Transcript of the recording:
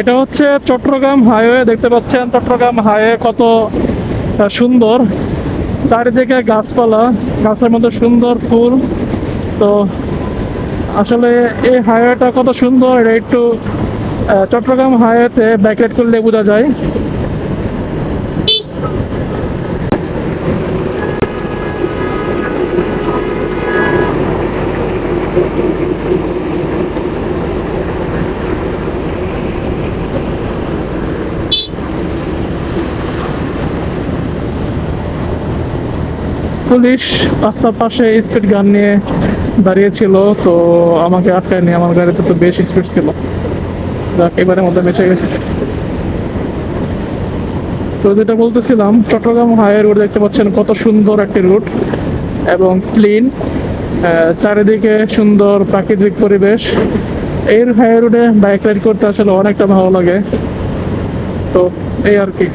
এটা হচ্ছে চট্টগ্রাম হাইওয়ে, দেখতে পাচ্ছেন চট্টগ্রাম হাইওয়ে কত সুন্দর। চারিদিকে গাছপালা, গাছের মধ্যে সুন্দর ফুল। তো আসলে এই হাইওয়েটা কত সুন্দর, এটা একটু চট্টগ্রাম হাইওয়েতে ব্যাকলাইট করলে বোঝা যায়। পুলিশ রাস্তার পাশে স্পিড গান নিয়ে দাঁড়িয়েছিল, তো আমাকে আটকায় নিয়ে আমার গাড়িতে তো বেশ স্পিড ছিল। যাক, এবারের মধ্যে বেঁচে গেছে। তো যেটা বলতেছিলাম, চট্টগ্রাম হাইওয়ে রোড দেখতে পাচ্ছেন কত সুন্দর একটি রুট এবং ক্লিন চারিদিকে সুন্দর প্রাকৃতিক পরিবেশ। এই হাইওয়ে রোডে বাইক রাইড করতে আসলে অনেকটা ভালো লাগে। তো এই আর কি।